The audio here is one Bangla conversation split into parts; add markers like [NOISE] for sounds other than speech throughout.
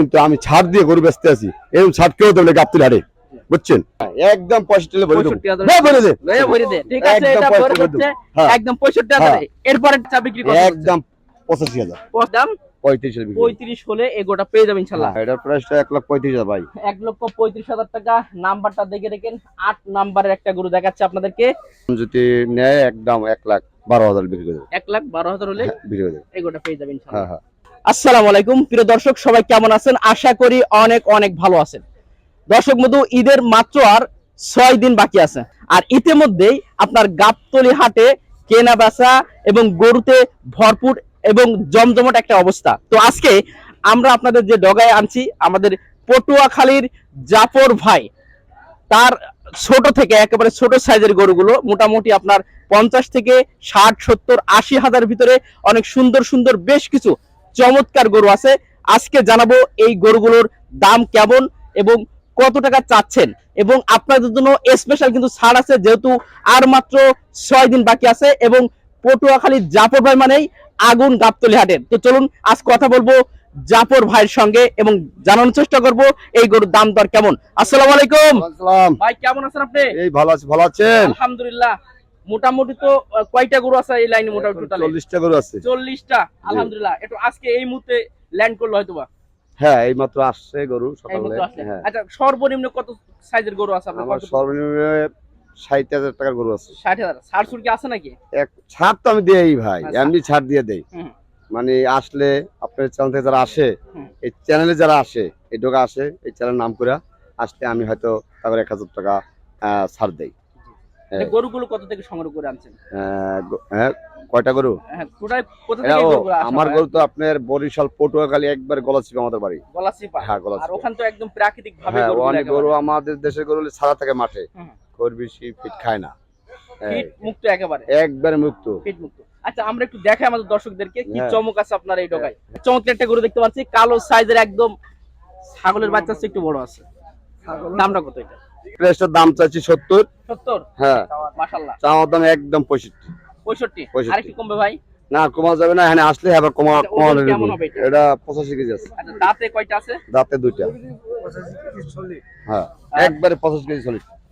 কিন্তু আমি ছাড় দিয়ে গরু বেচতে আছি। এরকম ছাড় কেউ দেবে গাপ্তির হারে? বুঝছেন? একদম পঁয়ষট্টি হ্যাঁ, ভরে একদম পঁয়ষট্টি হ্যাঁ। একদম পঁয়ষট্টি হাজারে। এরপরে বিক্রি একদম পঁচাশি হাজার। দাম? পঁয়ত্রিশ হলে এগোটা পেয়ে যাবেন ইনশাল্লাহ হ্যাঁ, এটার প্রাইসটা এক পঁয়ত্রিশ হাজার ভাই। এক লক্ষ পঁয়ত্রিশ হাজার টাকা। নাম্বারটা দেখে রেখেন আট নাম্বারের একটা গরু দেখাচ্ছে আপনাদেরকে। যদি নেয় একদম এক লাখ বারো হাজার বিক্রি করে এক লাখ বারো হাজার হলে বিক্রি করে দেবো। এগোটা পেয়ে যাবেন হ্যাঁ হ্যাঁ। আসসালামু আলাইকুম। প্রিয় দর্শক, সবাই কেমন আছেন? আশা করি অনেক অনেক ভালো আছেন। দর্শক মধু ঈদের মাত্র আর ছয় দিন বাকি আছে। আর ইতিমধ্যেই আপনার গাবতলি হাটে কেনা বেচা এবং গরুতে ভরপুর এবং জমজমট একটা অবস্থা। তো আজকে আমরা আপনাদের যে ডগায় আনছি, আমাদের পটুয়াখালীর জাফর ভাই। তার ছোট থেকে, একেবারে ছোট সাইজের গরুগুলো, মোটামুটি আপনার পঞ্চাশ থেকে ষাট, সত্তর, আশি হাজার ভিতরে অনেক সুন্দর সুন্দর বেশ কিছু চমৎকার গরু আছে। আজকে জানাব এই গরুগুলোর দাম কেমন এবং কত টাকা চাচ্ছেন এবং আপনাদের জন্য স্পেশাল কিন্তু ছাড় আছে যেহেতু আর মাত্র ছয় দিন বাকি আছে এবং পটুয়াখালী জাফর ভাই মানেই আগুন গাবতলি হাটের। তো চলুন আজ কথা বলব জাফর ভাইয়ের সঙ্গে এবং জানানোর চেষ্টা করব এই গরুর দাম দর কেমন। আসসালামু আলাইকুম। ভাই কেমন আছেন আপনি? এই ভালো আছে ভালো আছেন? আলহামদুলিল্লাহ। মোটামুটি তো কয়টা গরু আছে এই লাইনে মোটামুটি টোটালে চল্লিশটা গরু আছে। চল্লিশটা আলহামদুলিল্লাহ। একটু আজকে এই মুহূর্তে ল্যান্ড করল হয়তো বা হ্যাঁ এই মাত্র আসছে গরু সকালে। হ্যাঁ। আচ্ছা সর্বনিম্ন কত সাইজের গরু আছে আপনার আমার সর্বনিম্ন ষাট হাজার টাকার গরু আছে। ষাট হাজার। ষাট সুর কি আছে নাকি? এক ছাড় তো আমি দেই ভাই আচ্ছা। এমনি ছাড় দিয়ে দেই। মানে আসলে আপনার চ্যানেল থেকে যারা আসে এই চ্যানেলে যারা আসে এই ডোকা আসে এই চ্যানেল নাম করে আসলে আমি হয়তো তারপর এক হাজার টাকা ছাড় দেই। গরুগুলো কত থেকে সংগ্রহ করে আনছেন? হ্যাঁ কয়টা গরু? হ্যাঁ গরুগুলো আসে আমার গরু তো আপনার বরিশাল পটুয়াখালী একবার গলা ছিল আমাদের বাড়ি। গলা চিপা হ্যাঁ গলা আর ওখান তো একদম প্রাকৃতিক ভাবে হ্যাঁ অনেক গরু আমাদের দেশের গরু ছাড়া থাকে মাঠে। খোর বেশি ফিট খায় না। হ্যাঁ, ফিট মুক্ত একেবারে? একবারে মুক্ত। ফিট মুক্ত। আচ্ছা আমরা একটু দেখাই আমাদের দর্শকদেরকে কি হ্যাঁ। চমক আছে আপনার এই ডগায়। চমৎকার একটা গরু দেখতে পাচ্ছি কালো সাইজের একদম ছাগলের বাচ্চা চেয়ে একটু বড় আছে। দামটা কত এটা? দাম চাচ্ছি সত্তর। সত্তর? হ্যাঁ। মাসাল্লাহ চাওয়ার দাম একদম পঁয়ষট্টি। পঁয়ষট্টি। কমবে ভাই? না কমা যাবে না এখানে আসলে আবার কমা এটা কমানো এটা? এটা পঁচাশি কেজি আছে। আচ্ছা দাঁতে কয়টা আছে? দাঁতে দুইটা। হ্যাঁ একবারে পঁচাশি কেজি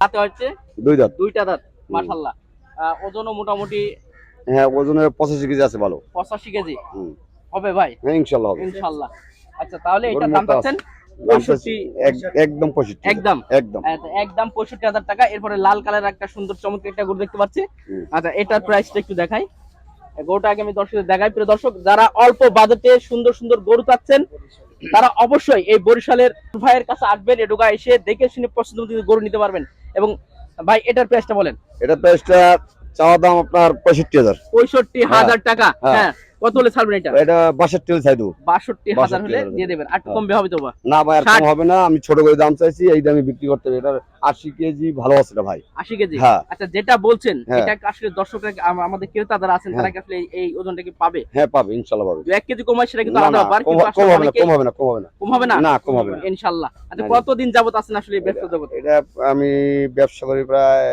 দাঁতে হচ্ছে? দুই দাঁত। দুইটা দাঁত মাসাল্লাহ ওজনও মোটামুটি হ্যাঁ ওজনে পঁচাশি কেজি আছে ভালো। পঁচাশি কেজি? হুম। হবে ভাই? হ্যাঁ ইনশাল্লাহ ইনশাল্লাহ আচ্ছা তাহলে এটা দাম পাচ্ছেন একদম পঁয়ষট্টি একদম। একদম। আচ্ছা, একদম পঁয়ষট্টি হাজার টাকা। এরপরে লাল কালার একটা সুন্দর চমৎকার একটা গরু দেখতে পাচ্ছি। আচ্ছা এটার প্রাইসটা একটু দেখাই। গরুটা আগে আমি দর্শকদের দেখাই। প্রিয় দর্শক যারা অল্প বাজেটে সুন্দর সুন্দর গরু চাচ্ছেন তারা অবশ্যই এই বরিশালের ভাইয়ের কাছে আসবেন। এডুকা এসে দেখে শুনে পছন্দ মতো গরু নিতে পারবেন। এবং ভাই এটার প্রাইসটা বলেন। এটা প্রাইসটা চাওয়া দাম আপনার পঁয়ষট্টি হাজার। পঁয়ষট্টি হাজার টাকা। হ্যাঁ। কত হলে ছাড়বেন এটা? এটা বাষট্টি হলে চাই দেবো। বাষট্টি হাজার 62 হলে দিয়ে দেবেন। আর হ্যাঁ। কমবে হবে তো না ভাই আর কম হবে না। আমি ছোট করে দাম চাইছি এই দামে বিক্রি করতে হবে। এটা আশি কেজি ভালো আছে এটা ভাই। আশি কেজি? হ্যাঁ। আচ্ছা যেটা বলছেন হ্যাঁ। এটা আসলে দর্শকরা আমাদের ক্রেতা যারা আছেন তারা। কি আসলে এই- ওজনটা কি পাবে? হ্যাঁ পাবে ইনশাল্লাহ পাবে। দু এক কেজি কমায় সেটা কিন্তু আলাদা না, ব্যাপার কম কিন্তু কম হবে না কম হবে না কম হবে না। কম হবে না? না কম হবে না। ইনশাল্লাহ। আচ্ছা না, কতদিন যাবত আছেন আসলে ব্যবসা জগতে? এটা আমি ব্যবসা করি প্রায়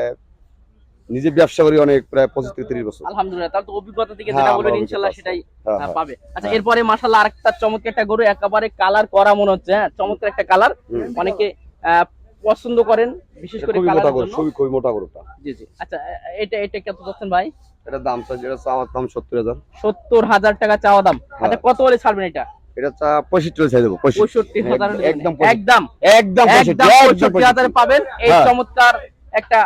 নিজে ব্যবসা করি অনেক প্রায় পঁচিশ থেকে তিরিশ বছর। আলহামদুলিল্লাহ তাহলে তো অভিজ্ঞতা থেকে হ্যাঁ, যেটা বলবেন অভিজ্ঞতা ইনশাল্লাহ সেটাই হ্যাঁ, হ্যাঁ। পাবে। আচ্ছা হ্যাঁ। এরপরে মাশাল্লাহ আরেকটা চমৎকার একটা গরু একেবারে কালার করা মনে হচ্ছে হ্যাঁ চমৎকার একটা কালার। অনেকে পছন্দ করেন বিশেষ করে মোটা গরু খুবই খুবই মোটা গরুটা। জি জি। আচ্ছা এটা এটা কত যাচ্ছেন ভাই? এটা দাম চাই যেটা চাওয়ার দাম সত্তর হাজার। সত্তর হাজার টাকা চাওয়া দাম। হ্যাঁ। আচ্ছা কত হলে ছাড়বেন এটা? এটা চা পঁয়ষট্টি হলে চাই দেবো পঁয়ষট্টি। পঁয়ষট্টি হাজার একদম একদম। একদম পঁয়ষট্টি হাজারে। পাবেন। এই হ্যাঁ। চমৎকার একটা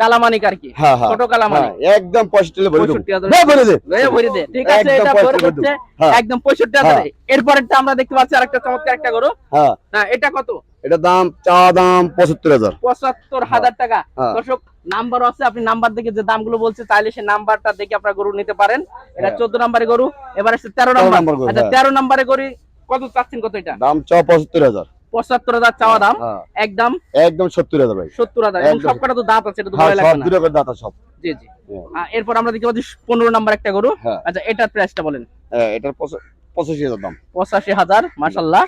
কালামানিক আর কি। হ্যাঁ হ্যাঁ। ছোট কালামানিক। হ্যাঁ, একদম পঁয়ষট্টি হলে বলে হাজার দে, বলে দে লয়ে ভরে দে। ঠিক আছে একদম এটা ভরে পঁয়ষট্টি হচ্ছে। হ্যাঁ। একদম পঁয়ষট্টি হাজারে। এরপরেরটা আমরা দেখতে পাচ্ছি আরেকটা চমৎকার একটা গরু। হ্যাঁ। এটা কত? এটা দাম চাওয়া দাম পঁচাত্তর হাজার। পঁচাত্তর হাজার টাকা। দর্শক নাম্বার আছে আপনি নাম্বার দেখে যে দামগুলো বলছে চাইলে সেই নাম্বারটা দেখে আপনার গরু নিতে পারেন। এটা। চোদ্দ নাম্বারে গরু এবার আসছে তেরো নাম্বার। আচ্ছা হ্যাঁ। তেরো নাম্বারে গরু কত চাচ্ছেন কত এটা? দাম পঁচাত্তর হাজার। পঁচাত্তর হাজার চাওয়া দাম। হ্যাঁ। একদম একদম সত্তর হাজার ভাই। সত্তর হাজার। সবকটা তো দাঁত আছে এটা তো হ্যাঁ ভয় লাগবে না। দূরে সব। জি জি। হ্যাঁ। এরপর আমরা দেখতে পাচ্ছি পনেরো নাম্বার একটা গরু। আচ্ছা এটার প্রাইসটা বলেন। এটার পঁচাশি হাজার দাম। পঁচাশি হাজার মাসাল্লাহ।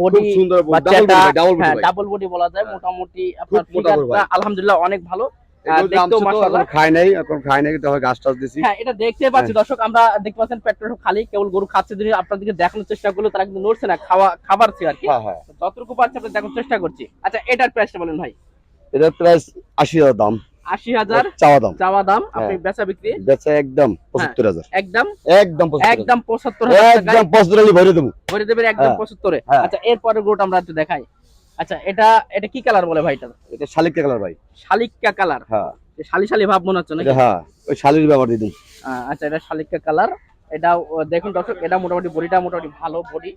বডি সুন্দর ডাবল বডি বলা যায়। মোটামুটি আপনার আলহামদুলিল্লাহ অনেক ভালো। হ্যাঁ আপনাদেরকে দেখানোর চেষ্টা করল তারা কিন্তু নড়ছে না খাওয়া খাবার আর কি। হ্যাঁ হ্যাঁ। যতটুকু পাচ্ছে আমরা দেখানোর চেষ্টা করছি। আচ্ছা এটার প্রাইসটা বলেন ভাই। এটার প্রাইস আশি হাজার দাম। আশি হাজার চাওয়া দাম। চাওয়া দাম আপনি। বেচা বিক্রি? বেচা একদম পঁচাত্তর হাজার। একদম? একদম একদম পঁচাত্তর একদম পঁচাত্তর ভরে দেবো। ভরে দেবেন একদম। পঁচাত্তরে। আচ্ছা এরপরে গরুটা আমরা একটু দেখাই। আচ্ছা এটা এটা কি কালার বলে ভাই এটা এটা শালিক কালার ভাই। শালিকা কালার হ্যাঁ। শালি শালি ভাব মনে হচ্ছে নাকি? এটা হ্যাঁ ওই শালির ব্যাপার আহ, আচ্ছা এটা শালিকা কালার এটা দেখুন দর্শক এটা মোটামুটি বডিটা মোটামুটি ভালো বডি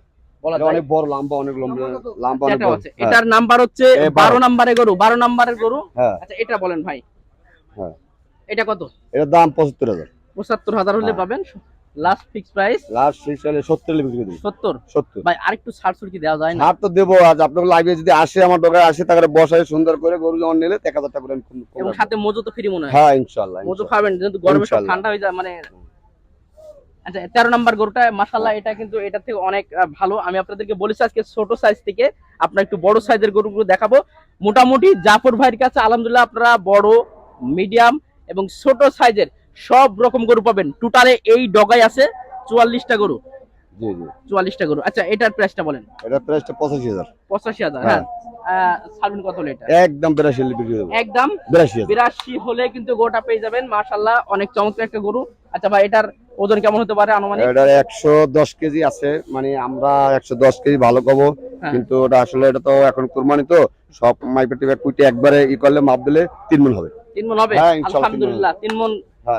বলা যায়। অনেক বড় লম্বা অনেক লম্বা অনেক হচ্ছে। হ্যাঁ, এটার নাম্বার হচ্ছে এ, বারো। বারো নাম্বারের গরু বারো নাম্বারের গরু। হ্যাঁ। আচ্ছা এটা বলেন ভাই। হ্যাঁ। এটা কত? এটার দাম পঁচাত্তর হাজার। পঁচাত্তর হাজার হলে। পাবেন। লাস্ট ফিক্স প্রাইস লাস্ট সত্তর হলে বিক্রি করে দিবি। সত্তর? সত্তর। ভাই আরেকটু ছাড় কি দেওয়া যায় না? ছাড় তো দেবো আজ আপনার লাইভে যদি আসে আমার দোকানে আসে তাহলে বসায় সুন্দর করে গরু যখন নিলে এক হাজার টাকা করে আমি কম- এবং সাথে মজু তো ফ্রি মনে হয়। হ্যাঁ ইনশাল্লাহ মজু খাবেন কিন্তু গরমে সব ঠান্ডা হয়ে যায় মানে আচ্ছা তেরো নাম্বার গরুটা মাসাল্লাহ এটা কিন্তু এটা থেকে অনেক ভালো। আমি আপনাদেরকে বলেছি আজকে ছোট সাইজ থেকে আপনার একটু বড় সাইজের গরুগুলো দেখাবো। মোটামুটি জাফর ভাইয়ের কাছে আলহামদুলিল্লাহ আপনারা বড় মিডিয়াম এবং ছোট সাইজের সব রকম গরু পাবেন। টোটালে এই ডগায় আছে চুয়াল্লিশটা গরু। জি জি। চুয়াল্লিশটা গরু। আচ্ছা এটার প্রাইসটা বলেন। এটার প্রাইসটা পঁচাশি হাজার। পঁচাশি হাজার হ্যাঁ। হ্যাঁ। ছাড়বেন কত হলো এটা? একদম বিরাশি হলে বিক্রি দেবো একদম বিরাশি বিরাশি হলে কিন্তু গোটা পেয়ে যাবেন। মাশাল্লাহ অনেক চমৎকার একটা গরু। আচ্ছা ভাই এটার ওজন কেমন হতে পারে আনুমানিক? এটার একশো দশ কেজি আছে। মানে আমরা একশো দশ কেজি ভালো পাবো। হ্যাঁ। কিন্তু ওটা আসলে এটা তো এখন কুরবানি তো। সব মাইপে টিপে কুইটে একবারে ই করলে মাপ দিলে তিন মন হবে। তিন মন হবে? হ্যাঁ, আলহামদুলিল্লাহ তিন মন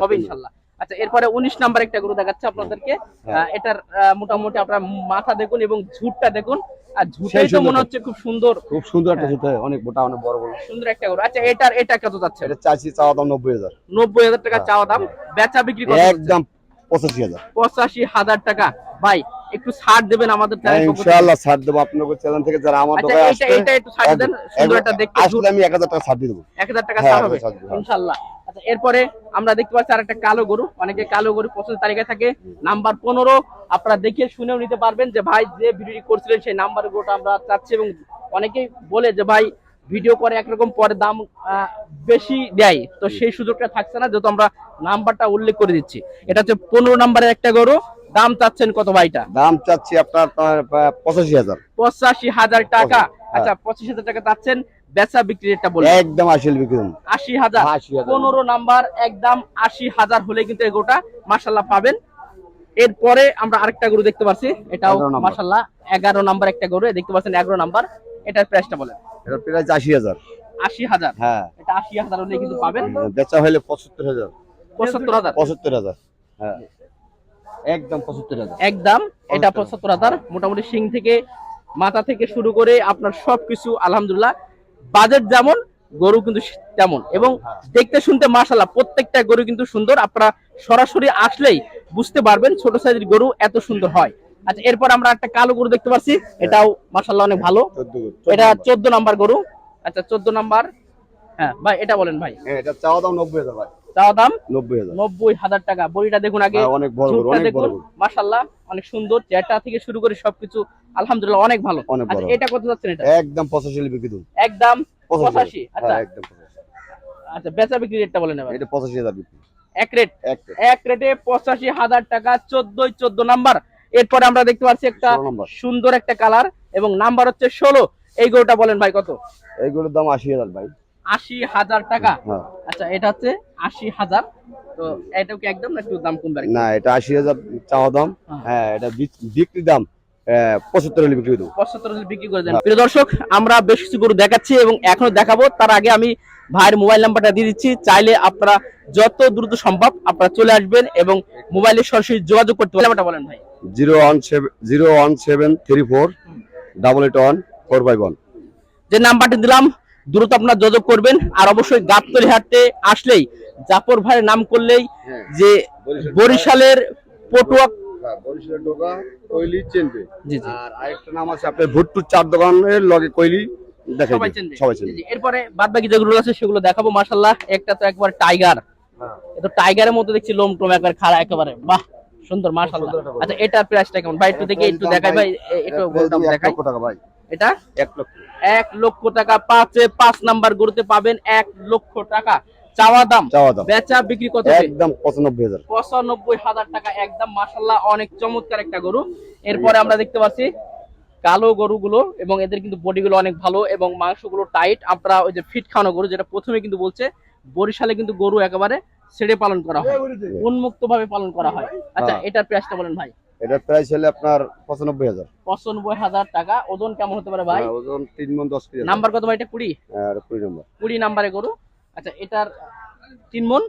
হবে ইনশাল্লাহ। আচ্ছা এরপরে উনিশ নাম্বার একটা গরু দেখাচ্ছে আপনাদেরকে। হ্যাঁ। এটার মোটামুটি আপনার মাথা দেখুন এবং ঝুটটা দেখুন। আর ঝুটাই তো মনে হচ্ছে খুব সুন্দর। খুব সুন্দর একটা হ্যাঁ। অনেক মোটা অনেক বড় বড় সুন্দর একটা গরু। আচ্ছা এটার এটা কত যাচ্ছে? এটা চাইছি চাওয়া দাম নব্বই হাজার। নব্বই হাজার টাকা হ্যাঁ। চাওয়া দাম। বেচা বিক্রি? একদম পঁচাশি হাজার। পঁচাশি হাজার টাকা। ভাই একটু ছাড় দেবেন আমাদের হ্যাঁ। ইনশাআল্লাহ ছাড় দেবো আপনার চ্যানেল থেকে যারা আমার আচ্ছা দোকানে আসবে এটা একটু ছাড় দেন সুন্দর একটা দেখতে। আসলে আমি এক হাজার টাকা ছাড় দিয়ে দেবো। এক হাজার টাকা হ্যাঁ, ছাড় হবে। ইনশাল্লাহ আচ্ছা এরপরে আমরা দেখতে পাচ্ছি আর একটা কালো গরু। অনেকে কালো গরু পছন্দের তালিকায় থাকে। নাম্বার পনেরো আপনারা দেখে শুনেও নিতে পারবেন যে ভাই যে ভিডিওটি করছিলেন সেই নাম্বার গরুটা আমরা চাচ্ছি এবং অনেকেই বলে যে ভাই ভিডিও করে একরকম পরে দাম আহ, বেশি দেয়। তো সেই সুযোগটা থাকছে না যেহেতু আমরা নাম্বারটা উল্লেখ করে দিচ্ছি। এটা হচ্ছে পনেরো নাম্বারের একটা গরু। দাম চাচ্ছেন কত ভাইটা? দাম চাচ্ছি আপনার পঁচাশি হাজার। পঁচাশি হাজার টাকা। হ্যাঁ। আচ্ছা পঁচিশ হাজার টাকা চাচ্ছেন বেচা বিক্রি রেটটা বলে একদম আশি বিক্রি। আশি হাজার। পনেরো নাম্বার একদম আশি হাজার হলে কিন্তু এগোটা মাসাল্লাহ পাবেন। এরপরে আমরা আরেকটা গরু দেখতে পাচ্ছি এটাও 11 মাসাল্লাহ এগারো নাম্বার একটা গরু। দেখতে পাচ্ছেন এগারো নাম্বার। এটার প্রাইসটা বলেন। এটা প্রাইস আশি হাজার। আশি হাজার। হ্যাঁ। এটা আশি হাজার হলে কিন্তু পাবেন। বেচা হলে পঁচাত্তর হাজার। পঁচাত্তর হাজার। পঁচাত্তর হাজার। হ্যাঁ। একদম পঁচাত্তর হাজার। একদম এটা 75 পঁচাত্তর হাজার মোটামুটি সিং থেকে মাথা থেকে শুরু করে আপনার সবকিছু আলহামদুলিল্লাহ। বাজেট যেমন গরু কিন্তু তেমন। এবং দেখতে শুনতে মাশাল্লাহ প্রত্যেকটা গরু কিন্তু সুন্দর। আপনারা সরাসরি আসলেই বুঝতে পারবেন ছোট সাইজের গরু এত সুন্দর হয়। আচ্ছা এরপর আমরা একটা কালো গরু দেখতে পাচ্ছি। এটাও মাশাল্লাহ অনেক ভালো। এটা চোদ্দ নাম্বার গরু। আচ্ছা চোদ্দ নাম্বার। হ্যাঁ ভাই এটা বলেন ভাই। হ্যাঁ এটা চাওয়া দাম নব্বই হাজার ভাই। চাওয়া দাম নব্বই হাজার। নব্বই হাজার টাকা। বড়িটা দেখুন আগে হ্যাঁ, অনেক বড় অনেক দেখুন। সুন্দর। চেহারটা থেকে শুরু করে সবকিছু আলহামদুলিল্লাহ অনেক ভালো। আচ্ছা এটা কত যাচ্ছেন এটা? একদম পঁচাশি বিক্রি দেবো একদম পঁচাশি পঁচাশি আচ্ছা। হ্যাঁ একদম আচ্ছা বেচা বিক্রি রেটটা বলেন এবার। এটা পঁচাশি হাজার বিক্রি। এক রেট? এক এক রেটে পঁচাশি হাজার টাকা চোদ্দই চোদ্দ নাম্বার। এরপরে আমরা দেখতে পাচ্ছি একটা সুন্দর একটা কালার এবং নাম্বার হচ্ছে ষোলো। এই গরুটা বলেন ভাই কত? এই গরুর দাম আশি হাজার ভাই। আশি হাজার টাকা? হ্যাঁ। আচ্ছা এটা হচ্ছে আশি হাজার। তো এটাও কি একদম না একটু দাম কমবে না এটা আশি হাজার চাওয়া দাম। হ্যাঁ। হ্যাঁ এটা বিক্রি দাম বিক্রি করে দেন। প্রিয় দর্শক আমরা বেশ কিছু গরু দেখাচ্ছি এবং এখনও দেখাবো। তার আগে আমি ভাইয়ের মোবাইল নাম্বারটা দিয়ে দিচ্ছি। চাইলে আপনারা যত দ্রুত সম্ভব আপনারা চলে আসবেন এবং মোবাইলে সরাসরি যোগাযোগ করতে নাম্বারটা বলেন ভাই। Zero one seven zero one seven three four double eight one four five one. যে নাম্বারটি দিলাম দ্রুত আপনার যোগাযোগ করবেন। আর অবশ্যই গাবতলি হাটে আসলেই জাফর ভাইয়ের নাম করলেই যে বরিশালের পটুয়া বরিশালের ঢোকা কৈলি চেনবে। জি জি। আর আরেকটা নাম আছে আপনার ভুট্টুর চার দোকানের লগে কৈলি দেখাই সবাই দিই। চেনবে। সবাই জি, চেনবে। জি। এরপরে বাদ বাকি যেগুলো আছে সেগুলো দেখাবো একটা তো একবার টাইগার। হ্যাঁ। এটা টাইগারের মতো দেখছি লোম টোম একবার খাড়া একেবারে। বাহ সুন্দর। আচ্ছা এটার প্রাইসটা কেমন? ভাই একটু দেখে একটু দেখাই ভাই একটু এক বলতাম দেখাই। টাকা ভাই। এটা? এক লক্ষ। এক লক্ষ টাকা পাঁচে পাঁচ নাম্বার গরুতে পাবেন এক লক্ষ টাকা। চাওয়া দাম? চাওয়া দাম। বেচা বিক্রি কত একদম পঁচানব্বই হাজার। পঁচানব্বই হাজার টাকা একদম মাসাল্লাহ অনেক চমৎকার একটা গরু। এরপরে আমরা দেখতে পাচ্ছি কালো গরুগুলো এবং এদের কিন্তু বডিগুলো অনেক ভালো এবং মাংসগুলো টাইট। আপনারা ওই যে ফিট খাওয়ানো গরু যেটা প্রথমে কিন্তু বলছে বরিশালে কিন্তু গরু একেবারে ছেড়ে পালন করা হয় উন্মুক্ত ভাবে পালন করা হয়। আচ্ছা হ্যাঁ। এটার প্রাইসটা বলেন ভাই। এটার প্রাইস হলে আপনার পঁচানব্বই হাজার। পঁচানব্বই হাজার টাকা। ওজন কেমন হতে পারে ভাই? হ্যাঁ, ওজন তিন মন দশ কেজি। নাম্বার কত ভাই? এটা কুড়ি? আর কুড়ি নম্বর। কুড়ি নাম্বারে গরু। আচ্ছা এটার তিন মন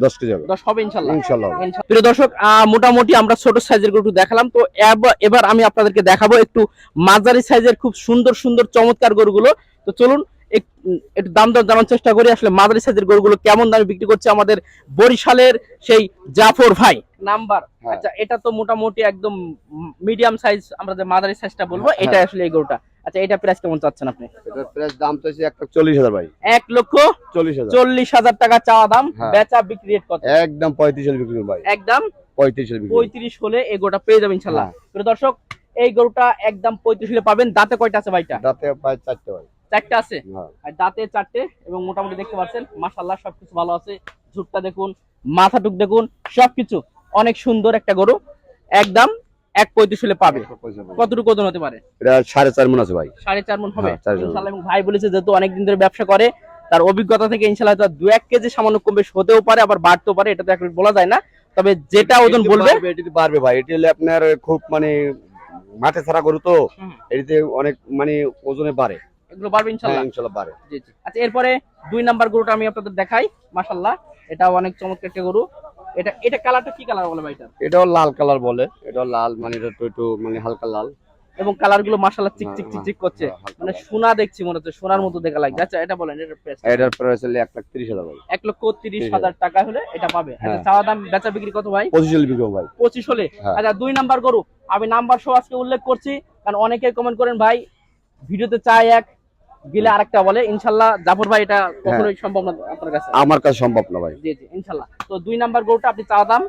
দশ কেজি হবে। দশ হবে ইনশাল্লাহ। ইনশাল্লাহ। প্রিয় দর্শক মোটামুটি আমরা ছোট সাইজের গরু দেখালাম। তো এব- এবার আমি আপনাদেরকে দেখাবো একটু মাঝারি সাইজের খুব সুন্দর সুন্দর চমৎকার গরুগুলো। তো চলুন একটু দাম দর জানার চেষ্টা করি। আসলে মাঝারি সাইজের গরুগুলো কেমন দামে বিক্রি করছে আমাদের বরিশালের সেই জাফর ভাই। নাম্বার। হ্যাঁ। আচ্ছা এটা তো মোটামুটি একদম মিডিয়াম সাইজ আমরা যে মাঝারি সাইজটা বলব হ্যাঁ। এটা আসলে এই গরুটা। আচ্ছা এটা প্রাইস কেমন চাচ্ছেন আপনি? এটার প্রাইস দাম তো হচ্ছে একটা চল্লিশ হাজার ভাই। এক লক্ষ চল্লিশ হাজার। চল্লিশ হাজার টাকা চাওয়া দাম হ্যাঁ। বেচা বিক্রি রেট কত? একদম পঁয়ত্রিশ বিক্রি ভাই। একদম পঁয়ত্রিশ হাজার বিক্রি করব। পঁয়ত্রিশ হলে এই গরুটা পেয়ে যাবেন ইনশাল্লাহ। হ্যাঁ। প্রিয় দর্শক এই গরুটা একদম পঁয়ত্রিশ হলে পাবেন। দাঁতে কয়টা আছে ভাইটা? দাঁতে প্রায় চারটে ভাই। চারটে আছে। হ্যাঁ। আর দাঁতে চারটে এবং মোটামুটি দেখতে পাচ্ছেন মাশাল্লাহ সবকিছু ভালো আছে। ঝুটটা দেখুন মাথাটুক দেখুন সবকিছু অনেক সুন্দর একটা গরু একদম এক পঁয়ত্রিশ হলে পাবে। কতটুকু ওজন হতে পারে? এটা সাড়ে চার মন আছে ভাই। সাড়ে চার মন হবে। হ্যাঁ। ইনশাল্লাহ এবং ভাই বলেছে যেহেতু অনেকদিন ধরে ব্যবসা করে তার অভিজ্ঞতা থেকে ইনশাল্লাহ তার দু এক কেজি সামান্য কম বেশ হতেও পারে আবার বাড়তেও পারে এটা তো এখন বলা যায় না। তবে যেটা ওজন বলবে এটি বাড়বে ভাই। এটি হলে আপনার খুব মানে মাঠে ছাড়া গরু তো এটিতে অনেক মানে ওজনে বাড়ে। এগুলো বাড়বে ইনশাল্লাহ? হ্যাঁ ইনশাল্লাহ বাড়ে। জি জি। আচ্ছা এরপরে দুই নাম্বার গরুটা আমি আপনাদের দেখাই মাশাল্লাহ এটা অনেক চমৎকার একটা গরু। এটা এটা কালারটা কি কালার বলে ভাই এটা এটাও লাল কালার বলে। এটাও লাল মানে এটা একটু মানে হালকা লাল। এবং কালারগুলো মাশাল্লাহ চিক চিক হ্যাঁ, চিক চিক করছে। হ্যাঁ, মানে সোনা দেখছি মনে হচ্ছে সোনার মতো দেখা লাগছে। আচ্ছা এটা বলেন এটা প্রাইস এটার প্রাইস হলে এক লাখ তিরিশ হাজার ভাই এক লক্ষ তিরিশ তিরিশ হাজার টাকা হলে এটা পাবে। আচ্ছা হ্যাঁ। চাওয়া দাম বেচা বিক্রি কত ভাই? পঁচিশ হাজার বিক্রি ভাই। পঁচিশ হলে? হ্যাঁ। আচ্ছা দুই নাম্বার গরু। আমি নাম্বার সহ আজকে উল্লেখ করছি কারণ অনেকে কমেন্ট করেন ভাই ভিডিওতে চাই এক গিলে আরেকটা বলে ইনশাল্লাহ জাফর ভাই এটা কখনোই সম্ভব না আপনার কাছে। আমার কাছে সম্ভব না ভাই। জি জি ইনশাল্লাহ। তো দুই নাম্বার গরুটা আপনি চাওয়া দাম?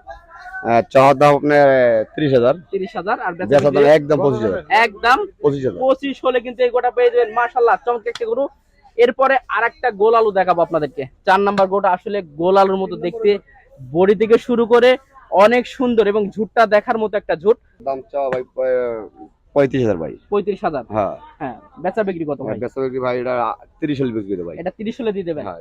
আহ, দাম আপনার তিরিশ হাজার। তিরিশ হাজার আর বেচা বেচার দাম বিক্রি একদম পঁচিশ হাজার। একদম পঁচিশ হাজার। পঁচিশ হলে কিন্তু এই গোটা পেয়ে যাবেন। মার্শাল্লাহ চমৎকার একটা গরু। এরপরে আর একটা গোল আলু দেখাবো আপনাদেরকে। চার নাম্বার গোটা আসলে গোল আলুর মতো দেখতে। বডি থেকে শুরু করে অনেক সুন্দর এবং ঝুটটা দেখার মতো একটা ঝুট। দাম চাওয়া ভাই পঁয়ত্রিশ হাজার ভাই। পঁয়ত্রিশ হাজার? হ্যাঁ। হ্যাঁ বেচা বিক্রি কত ভাই? বেচা বিক্রি ভাই এটা তিরিশ হলে বিক্রি ভাই এটা তিরিশ হলে দিয়ে দেবেন? হ্যাঁ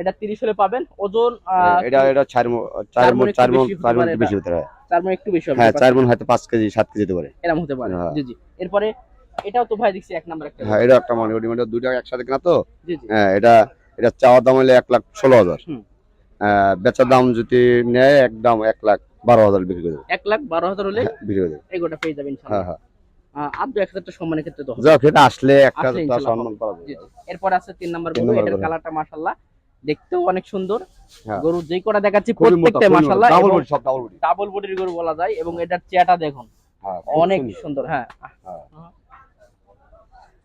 এটা তিরিশ হলে পাবেন। ওজন হ্যাঁ, এটা এটা চার মন চার মন চার মন বেশি হতে চার মন একটু বেশি হতে পারে। চার মণ একটু বেশি হবে হ্যাঁ চার মন হয়তো পাঁচ কেজি সাত কেজি হতে পারে। এরকম হতে পারে। হ্যাঁ। জি জি। এরপরে এটাও তো ভাই দেখছি এক নাম্বার একটা। হ্যাঁ এটা একটা মানে ওটি মানে দুইটা একসাথে কেনা তো? হ্যাঁ এটা এটা চাওয়ার দাম হলে এক লাখ ষোলো হাজার। বেচার দাম যদি নেয় একদম এক লাখ বারো হাজার বিক্রি করে এক লাখ বারো হাজার হলে হ্যাঁ, বিক্রি করে এই গোটা পেয়ে যাবেন হ্যাঁ হ্যাঁ। এক হাজার টাকা সম্মানের ক্ষেত্রে তো যাক এটা আসলে একটা আসলে তার ইনশাল্লাহ সম্মান পাওয়া যাবে এরপর আছে তিন নাম্বার গরু এটার কালারটা মাশাল্লাহ দেখতেও অনেক সুন্দর। হ্যাঁ। গরু যেই কটা দেখাচ্ছি সব body। ডাবল বডির গরু বলা যায় এবং এটার চেয়াটা দেখুন। হ্যাঁ, অনেক সুন্দর। হ্যাঁ। হ্যাঁ।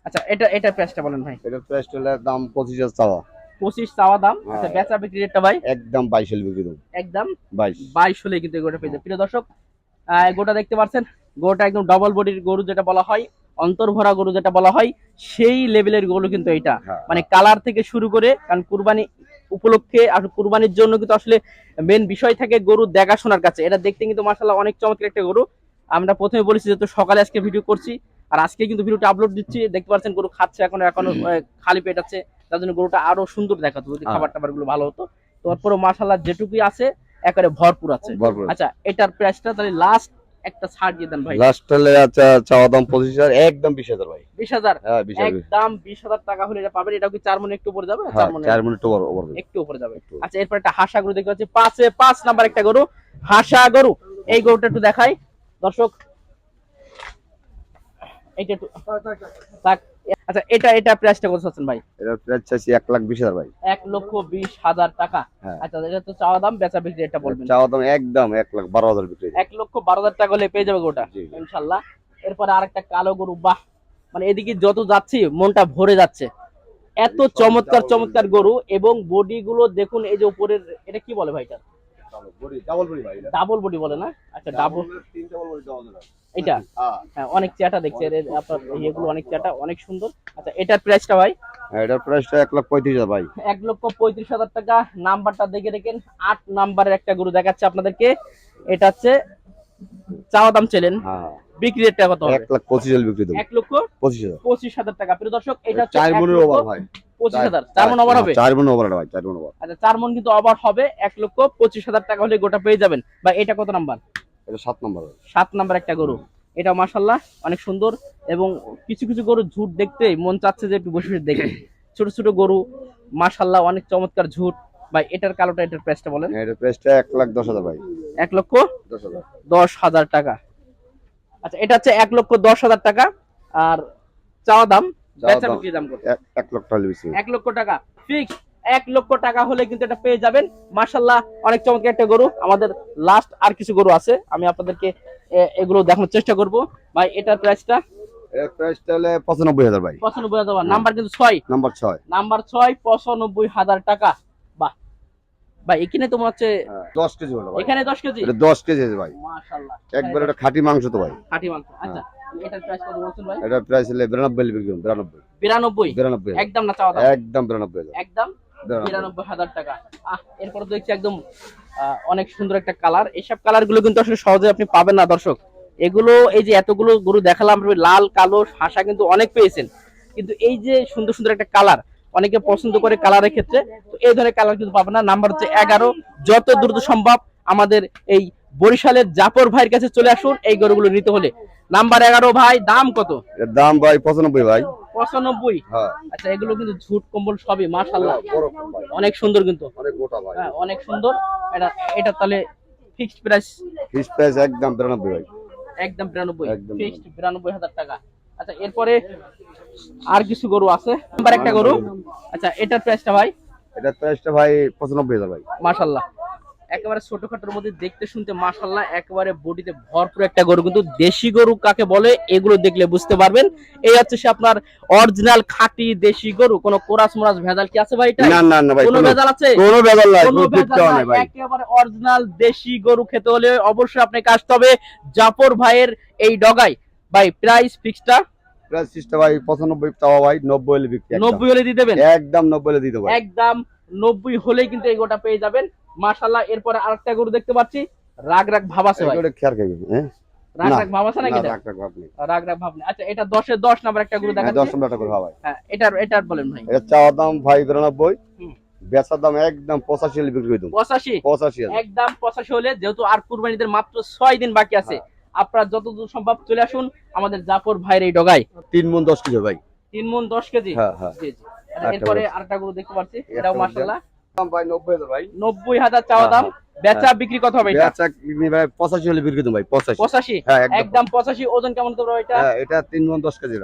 আচ্ছা এটা এটা প্রাইসটা বলেন ভাই। এটার প্রাইস দাম পঁচিশ হাজার চাওয়া। পঁচিশ চাওয়া দাম। হ্যাঁ। আচ্ছা বেচা বিক্রি রেটটা ভাই? একদম বাইশ হলে বিক্রি একদম বাইশ। বাইশ হলে কিন্তু এই পেয়ে যাবে প্রিয় দর্শক আহ, এই দেখতে পাচ্ছেন গোটা একদম ডবল বডির গরু যেটা বলা হয় অন্তর্ভরা গরু যেটা বলা হয় সেই লেভেলের গরু কিন্তু এটা। হ্যাঁ। মানে কালার থেকে শুরু করে কারণ কুরবানি উপলক্ষে আর কুরবানির জন্য কিন্তু আসলে মেন বিষয় থাকে গরু দেখাশোনার কাছে। এটা দেখতে কিন্তু মাসাল্লাহ অনেক চমৎকার একটা গরু। আমরা প্রথমে বলেছি যেহেতু সকালে আজকে ভিডিও করছি আর আজকে কিন্তু ভিডিওটা আপলোড দিচ্ছি। দেখতে পাচ্ছেন গরু খাচ্ছে এখন এখনও খালি পেট আছে। তার জন্য গরুটা আরও সুন্দর দেখাতো। যদি হ্যাঁ। খাবার টাবারগুলো ভালো হতো। তারপরে মাসাল্লাহ যেটুকুই আছে একেবারে ভরপুর আছে। আচ্ছা এটার প্রাইসটা তাহলে লাস্ট একটা ছাড় দিয়ে দেন ভাই। লাস্ট হলে আচ্ছা চাওয়া দাম পঁচিশ হাজার একদম বিশ হাজার ভাই। বিশ হাজার? হ্যাঁ বিশ হাজার। একদম বিশ হাজার টাকা হলে এটা পাবেন। এটা কি চার মনে একটু উপরে যাবে না? হ্যাঁ চার মনে চার মিনিট ওভার ওভার একটু উপরে যাবে। আচ্ছা এরপর একটা হাসা গরু দেখতে পাচ্ছি। পাঁচে পাঁচ নাম্বার একটা গরু হাসা গরু। এই গরুটা একটু দেখাই। দর্শক এইটা একটু থাক। আচ্ছা এটা এটা প্রাইসটা কত আছেন ভাই? এটার প্রাইস চাইছি এক লাখ বিশ হাজার ভাই। এক লক্ষ বিশ হাজার টাকা। হ্যাঁ। আচ্ছা এটা তো চাওয়া দাম বেচা বিক্রি এটা বলবেন। চাওয়া দাম একদম এক লাখ বারো হাজার বিক্রি। এক লক্ষ বারো হাজার টাকা হলে পেয়ে যাবে গোটা জি। ইনশাল্লাহ। এরপরে আরেকটা কালো গরু বাহ! মানে এদিকে যত যাচ্ছি মনটা ভরে যাচ্ছে। এত চমৎকার চমৎকার গরু এবং বডি গুলো দেখুন এই যে উপরের এটা কি বলে ভাইটা ডাবল বড়ি ভাই ডাবল বডি বলে না? আচ্ছা ডাবল তিন ডাবল বড়ি দেওয়া যাবে। এটা? হ্যাঁ। হ্যাঁ অনেক দেখছি এর আপনার ইয়েগুলো অনেক চেটা অনেক সুন্দর। আচ্ছা এটার প্রাইসটা ভাই? এটার প্রাইসটা এক লাখ পঁয়ত্রিশ হাজার ভাই। এক লক্ষ পঁয়ত্রিশ হাজার টাকা। নাম্বারটা দেখে দেখেন আট নাম্বারের একটা গরু দেখাচ্ছে আপনাদেরকে। এটা হচ্ছে চাওয়া দাম ছিলেন হ্যাঁ বিক্রি রেটটা কত এক লাখ পঁচিশ হাজার বিক্রি এক লক্ষ পঁচিশ হাজার। পঁচিশ হাজার টাকা। প্রিয় দর্শক এটা চার মনের ওভার ভাই। পঁচিশ হাজার। চার মন ওভার হবে? চার মনের ওভার ভাই চার মন ওভার আচ্ছা চার মন কিন্তু ওভার হবে। এক লক্ষ পঁচিশ হাজার টাকা হলে গোটা পেয়ে যাবেন। বা এটা কত নাম্বার? এটা সাত নম্বর। সাত নাম্বার একটা গরু। এটা মাশাল্লাহ অনেক সুন্দর এবং কিছু কিছু গরু ঝুট দেখতে মন চাচ্ছে যে একটু বসে বসে দেখে। [COUGHS] ছোট ছোট গরু মাশাল্লাহ অনেক চমৎকার ঝুট। বা এটার কালোটা এটার প্রাইসটা বলেন। এটার প্রাইসটা এক লাখ দশ হাজার ভাই। এক লক্ষ দশ হাজার টাকা। আচ্ছা এটা হচ্ছে এক লক্ষ দশ হাজার টাকা। আর চাওয়া দাম বেচা দাম। বিক্রি দাম কত এক- এক লক্ষ টাকা এক লক্ষ টাকা। ফিক্স এক লক্ষ টাকা হলে কিন্তু এটা পেয়ে যাবেন। মাশাল্লাহ অনেক চমৎকার একটা গরু। আমাদের লাস্ট আর কিছু গরু আছে। আমি আপনাদেরকে এগুলো দেখানোর চেষ্টা করব। ভাই এটার প্রাইসটা এটার প্রাইসটা হলে পঁচানব্বই হাজার ভাই। পঁচানব্বই হাজার। নাম্বার কিন্তু ছয়। নাম্বার ছয়। নাম্বার ছয় পঁচানব্বই হাজার টাকা। বাহ। ভাই এখানে তো মনে হচ্ছে হ্যাঁ, দশ কেজি হলো এখানে দশ কেজি? দশ কেজি ভাই। মাশাল্লাহ একবার এটা খাঁটি মাংস তো ভাই। খাঁটি মাংস। আচ্ছা। এটার প্রাইস কত বলছেন ভাই? এটার প্রাইস হলে বিরানব্বই হলে বিক্রি করুন, বিরানব্বই। বিরানব্বই? বিরানব্বই হাজার। একদম না চাওয়া দাম? একদম বিরানব্বই হাজার একদম? বিরানব্বই। বিরানব্বই হাজার টাকা। আহ এরপরে দেখছি একদম অনেক সুন্দর একটা কালার। এইসব কালারগুলো কিন্তু আসলে সহজে আপনি পাবেন না দর্শক। এগুলো এই যে এতগুলো গরু দেখালাম লাল কালো হাসা কিন্তু অনেক পেয়েছেন। কিন্তু এই যে সুন্দর সুন্দর একটা কালার অনেকে পছন্দ করে কালারের ক্ষেত্রে তো এই ধরনের কালার কিন্তু পাবেন না। নাম্বার হচ্ছে এগারো। যত দ্রুত সম্ভব আমাদের এই বরিশালের জাপর ভাইয়ের কাছে চলে আসুন এই গরুগুলো নিতে হলে। নাম্বার এগারো ভাই দাম কত? দাম ভাই পঁচানব্বই ভাই। পঁচানব্বই? হ্যাঁ। আচ্ছা এগুলো কিন্তু ঝুট কম্বল সবই মাশাল্লাহ ভাই, অনেক সুন্দর কিন্তু। অনেক হ্যাঁ অনেক সুন্দর। এটা এটা তাহলে ফিক্সড প্রাইস ফিস প্রাইস একদম বিরানব্বই ভাই। একদম বিরানব্বই। ফিক্সড বিরানব্বই। হাজার টাকা। আচ্ছা এরপরে আর কিছু গরু আছে? নাম্বার একটা গরু। আচ্ছা এটার প্রাইসটা ভাই? এটার প্রাইসটা ভাই পঁচানব্বই হাজার ভাই। মাশাল্লাহ একেবারে ছোটখাটোর মধ্যে দেখতে শুনতে মাশাল্লাহ একেবারে বডিতে ভরপুর একটা গরু। কিন্তু দেশি গরু কাকে বলে এগুলো দেখলে বুঝতে পারবেন। এই হচ্ছে সে আপনার অরিজিনাল খাঁটি দেশি গরু। কোনো কোরাস মোরাস ভেজাল কি আছে ভাই এটা না না না ভাই কোনো ভেজাল আছে? কোনো বেজাল নাই কোনো ভেজাল নাই, ভাই। একেবারে অরিজিনাল দেশি গরু খেতে হলে অবশ্যই আপনাকে আসতে হবে জাফর ভাইয়ের এই ডগাই ভাই প্রাইস ফিক্সটা প্রাইস সিস্টা ভাই পঁচানব্বই চাওয়া ভাই নব্বই হলে বিক্রি একদম। নব্বই হলে দিয়ে দেবেন? একদম নব্বই হলে দিয়ে দেবো। একদম নব্বই হলেই কিন্তু এই গোটা পেয়ে যাবেন। মাশাল্লাহ এরপরে আরেকটা গরু দেখতে পাচ্ছি। রাগ রাগ ভাব আছে ভাই। এগুলো খেয়াল খাইবে হ্যাঁ? রাগ রাগ ভাব আছে নাকি না, এটা? রাখ, রাখ, রাখ নেই। রাগ রাগ ভাব নেই। আচ্ছা এটা দশে দশ নাম্বার একটা গরু হ্যাঁ, দশ দেখাচ্ছি একটা করে ভাই। হ্যাঁ এটার এটার বলেন ভাই। এটা চাওয়ার দাম ভাই বিরানব্বই। হুম। বেচার দাম একদম পঁচাশি হলে বিক্রি করে দেবো। পঁচাশি? পঁচাশি একদম পঁচাশি হলে যেহেতু আর কুরবানিদের মাত্র ছয় দিন বাকি আছে আপনারা যতদূর সম্ভব চলে আসুন আমাদের জাফর ভাইয়ের এই ডগায়। তিন মন দশ কেজি ভাই। তিন মন দশ কেজি? হ্যাঁ হ্যাঁ। আচ্ছা, এরপরে আরেকটা গরু দেখতে পাচ্ছি এটাও বড়। মাশাল্লাহ দাম ভাই নব্বই হাজার ভাই। নব্বই হাজার চাওয়া হ্যাঁ, দাম বেচা বিক্রি কত হবে এটা? বেচা ভাই পঁচাশি হলে বিক্রি করে ভাই পঁচাশি। পঁচাশি? হ্যাঁ একদম। একদম পঁচাশি। ওজন কেমন করবে এটা? হ্যাঁ এটা তিন দশ কেজি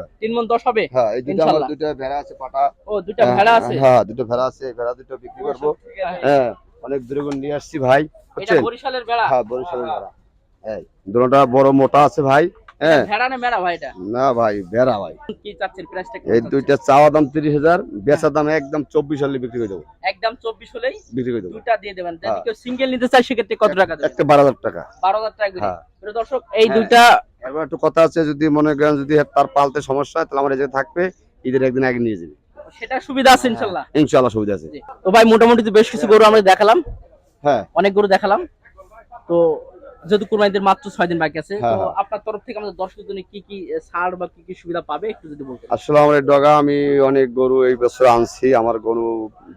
হবে? হ্যাঁ এই দুটো আমার দুটো ভেড়া আছে পাটা। ও দুটা ভেড়া আছে? হ্যাঁ দুটো ভেড়া আছে ভেড়া দুটো বিক্রি করব। হ্যাঁ অনেক দূরে নিয়ে আসছি ভাই এটা বরিশালের ভেড়া? হ্যাঁ বরিশালের ভেড়া। এই দুটোটা বড় মোটা আছে ভাই। হ্যাঁ। ভেড়া না মেড়া ভাই এটা? না ভাই ভেড়া ভাই। কি চাচ্ছেন প্রাইসটা এই দুইটা চাওয়া দাম বেচা দাম একদম চব্বিশ হলে বিক্রি করে দেবো। একদম চব্বিশ হলেই বিক্রি করে দেবো। দুটা দিয়ে দেবেন। যদি হ্যাঁ। কেউ সিঙ্গেল নিতে চায় সেক্ষেত্রে কত টাকা দেবেন? একটা বারো হাজার টাকা। বারো হাজার টাকা করে। হ্যাঁ। দর্শক এই হ্যাঁ। দুইটা এবার একটু কথা আছে যদি মনে করেন যদি তার পালতে সমস্যা হয় তাহলে আমার এই থাকবে ঈদের একদিন আগে নিয়ে যাবে। সেটা সুবিধা আছে ইনশাল্লাহ। ইনশাল্লাহ সুবিধা আছে। তো ভাই মোটামুটি বেশ কিছু গরু আমরা দেখালাম। হ্যাঁ। অনেক গরু দেখালাম। তো যেহেতু কুরবানিদের মাত্র ছয় দিন বাকি আছে হ্যাঁ, তো হ্যাঁ। আপনার তরফ থেকে আমাদের দর্শকের জন্য কি কি ছাড় বা কি কি সুবিধা পাবে একটু যদি বলতেন। আসলে আমার ডগা। আমি অনেক গরু এই বছর আনছি। আমার গরু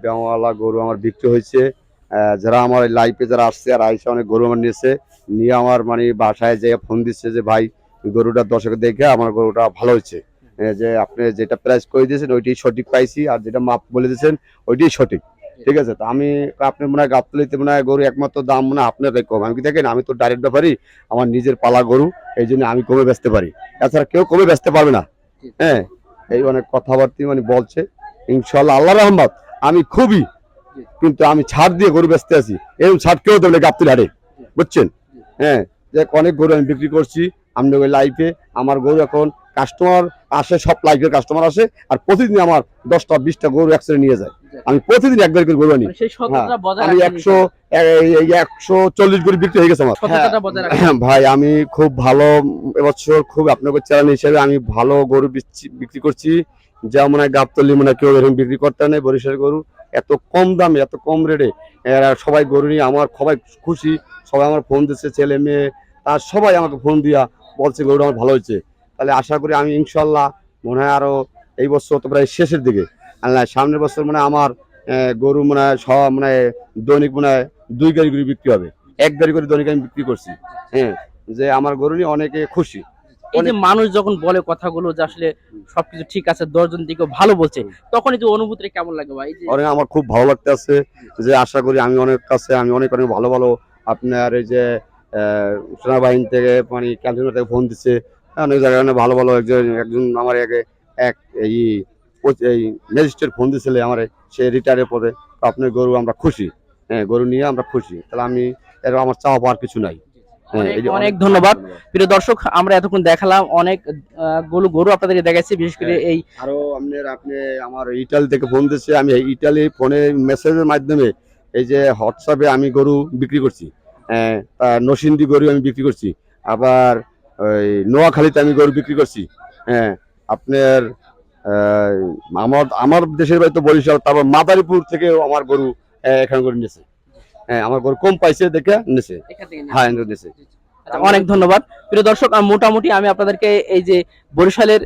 ব্যায়ামওয়ালা গরু আমার বিক্রি হয়েছে। যারা আমার লাইফে যারা আসছে আর আইসা অনেক গরু আমার নিয়েছে। নিয়ে আমার মানে বাসায় যে ফোন দিচ্ছে যে ভাই গরুটা দর্শক দেখে আমার গরুটা ভালো হয়েছে। যে আপনি যেটা প্রাইস করে দিয়েছেন ওইটাই সঠিক পাইছি। আর যেটা মাপ বলে দিয়েছেন ওইটাই সঠিক। ঠিক আছে, তো আমি আপনি মনে হয় গাবতলিতে মনে হয় গরু একমাত্র দাম মনে হয় আপনার কম। আমি কি দেখেন, আমি তো ডাইরেক্ট ব্যাপারই আমার নিজের পালা গরু, এই জন্য আমি কমে বেচতে পারি। এছাড়া কেউ কমে বেচতে পারবে না। হ্যাঁ এই অনেক কথাবার্তা মানে বলছে। ইনশাল্লাহ আল্লাহ রহমত, আমি খুবই, কিন্তু আমি ছাড় দিয়ে গরু বেচতে আছি। এরকম ছাড় কেউ দেবে গাবতলি হাটে। বুঝছেন? হ্যাঁ যে অনেক গরু আমি বিক্রি করছি আমি লাইফে আমার গরু এখন কাস্টমার আসে সব লাইফের কাস্টমার আসে আর প্রতিদিন আমার দশটা বিশটা গরু একসাথে নিয়ে যায়। আমি প্রতিদিন একবার করে গরু আনি। মানে বজায় আমি একশো একশো চল্লিশ গরু বিক্রি হয়ে গেছে আমার। রাখতে হ্যাঁ, ভাই আমি খুব ভালো এবছর খুব আপনাদের চ্যানেল হিসেবে আমি ভালো গরু বিক্রি করছি। যা মনে হয় গাবতলি মনে হয় কেউ এরকম বিক্রি করতে নেই বরিশাল গরু। এত কম দামে এত কম রেটে সবাই গরু নিয়ে আমার সবাই খুশি। সবাই আমার ফোন দিচ্ছে ছেলে মেয়ে তার সবাই আমাকে ফোন দিয়া বলছে গরুটা আমার ভালো হয়েছে। তাহলে আশা করি আমি ইনশাল্লাহ মনে হয় আরও এই বছর তো প্রায় শেষের দিকে। সামনের বছর মানে আমার গরু মানে সব মানে দৈনিক মানে দুই গাড়ি করে বিক্রি হবে। এক গাড়ি করে দৈনিক আমি বিক্রি করছি। হ্যাঁ যে আমার গরু নিয়ে অনেকে খুশি। যে মানুষ যখন বলে কথাগুলো যে আসলে সবকিছু ঠিক আছে দশজন দিকে ভালো বলছে তখন এই যে অনুভূতিটা কেমন লাগে ভাই? অনেক আমার খুব ভালো লাগতে আছে যে আশা করি আমি অনেক কাছে আমি অনেক অনেক ভালো ভালো আপনার এই যে আহ, সেনাবাহিনী থেকে মানে ক্যান্টিন থেকে ফোন দিচ্ছে। অনেক জায়গায় অনেক ভালো ভালো একজন একজন আমার আগে এক এই এই ম্যাজিস্ট্রেট ফোন দিয়েছিল আমার সে রিটায়ারের পদে তো আপনার গরু আমরা খুশি। হ্যাঁ গরু নিয়ে আমরা খুশি। তাহলে আমি এর আমার চাওয়া পাওয়ার কিছু নাই। হ্যাঁ, অনেক- ধন্যবাদ। প্রিয় দর্শক আমরা এতক্ষণ দেখালাম অনেক গরু গরু আপনাদেরকে দেখাচ্ছি বিশেষ করে হ্যাঁ। এই আরও আপনার আপনি আমার ইটালি থেকে ফোন দিচ্ছে আমি এই ইটালি ফোনে মেসেজের মাধ্যমে এই যে হোয়াটসঅ্যাপে আমি গরু বিক্রি করছি। হ্যাঁ, নসিন্দি গরু আমি বিক্রি করছি। আবার ওই নোয়াখালীতে আমি গরু বিক্রি করছি। হ্যাঁ আপনার আমার আমার দেশের বাড়ি তো বরিশাল তারপর মাদারীপুর থেকে আমার গরু এখানে গরু নিয়েছে। হ্যাঁ আমার গরু কম পাইছে দেখে নিয়েছে। হ্যাঁ নিয়েছে। আচ্ছা, অনেক ধন্যবাদ। প্রিয় দর্শক মোটামুটি আমি আপনাদেরকে এই যে বরিশালের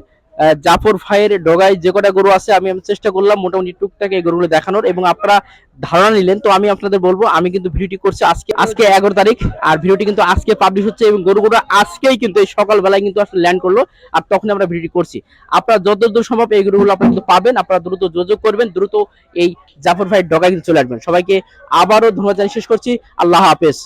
জাফর ভাইয়ের ডগায় যে কটা গরু আছে, আমি আমি চেষ্টা করলাম মোটামুটি টুকটাক এই গরুগুলো দেখানোর এবং আপনারা ধারণা নিলেন। তো আমি আপনাদের বলব, আমি কিন্তু ভিডিওটি করছি আজকে আজকে এগারো তারিখ, আর ভিডিওটি কিন্তু আজকে পাবলিশ হচ্ছে এবং গরুগুলো আজকেই কিন্তু এই সকালবেলায় কিন্তু আসলে ল্যান্ড করল, আর তখন আমরা ভিডিওটি করছি। আপনারা যত দ্রুত সম্ভব এই গরুগুলো আপনারা কিন্তু পাবেন, আপনারা দ্রুত যোগাযোগ করবেন, দ্রুত এই জাফর ভাইয়ের ডগায় কিন্তু চলে আসবেন। সবাইকে আবারও ধন্যবাদ জানিয়ে শেষ করছি। আল্লাহ হাফেজ।